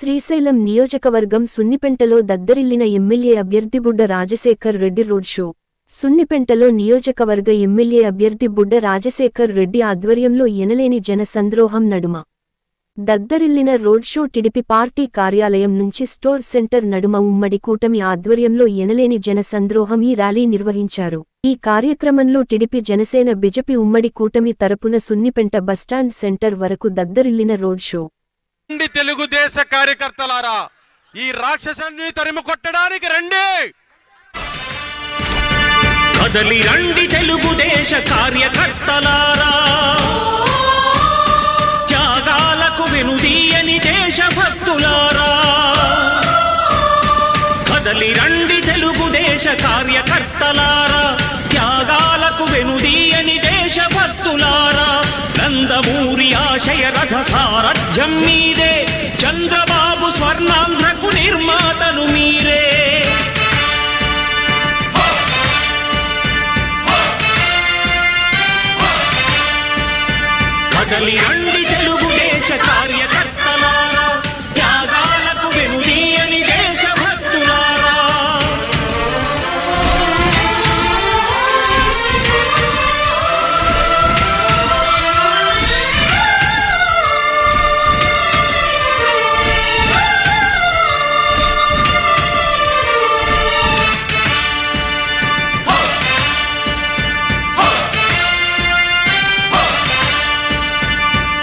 శ్రీశైలం నియోజకవర్గం సున్నిపెంటలో దద్దరిల్లిన ఎమ్మెల్యే అభ్యర్థి Budda Rajasekhar Reddy road show. సున్నిపెంటలో నియోజకవర్గ ఎమ్మెల్యే అభ్యర్థి బుడ్డ రాజశేఖర్ రెడ్డి ఆధ్వర్యంలో ఎనలేని జన సంద్రోహం నడుమ. దద్దరిల్లిన రోడ్ షో టిడిపి పార్టీ కార్యాలయం నుంచి స్టోర్ సెంటర్ నడుమ ఉమ్మడి కూటమి ఆధ్వర్యంలో ఎనలేని జన సంద్రోహం ఈ ర్యాలీ నిర్వహించారు. ఈ కార్యక్రమంలో టిడిపి జనసేన బిజెపి ఉమ్మడి కూటమి తరపున సున్నిపెంట బస్టాండ్ సెంటర్ వరకు దద్దరిల్లిన రోడ్ షో. రండి తెలుగుదేశ కార్యకర్తలారా ఈ రాక్షసాన్ని తరిమి కొట్టడానికి రండి! కదలి రండి తెలుగుదేశ కార్యకర్తలారా! త్యాగాలకు వెనుదీయని దేశభక్తులారా! కదలి రండి తెలుగుదేశ కార్యకర్తలారా! త్యాగాలకు వెనుదీయని దేశభక్తులారా! నందమూ జలాశయ రథ సారథ్యం మీరే. చంద్రబాబు స్వర్ణాంధ్రకు నిర్మాతలు మీరే. కదలి అండి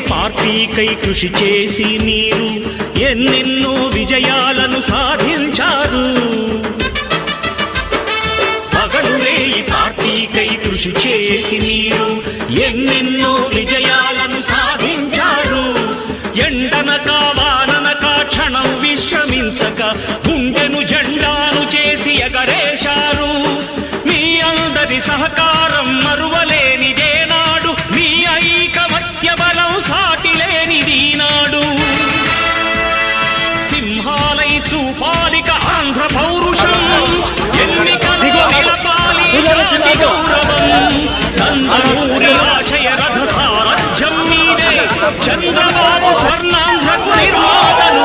పార్టీకై కృషి చేసి మీరు ఎన్నెన్నో విజయాలను సాధించారు. పగలురే ఈ పార్టీకై కృషి చేసి మీరు ఎన్నెన్నో విజయాలను సాధించారు. ఎండనక వాననక క్షణం విశ్రమించక గుండెను జ గౌరవం ఆశయ రథ సారథ్యం మీదే చంద్రబాబు స్వర్ణాంధ్రకు నిర్మాతలు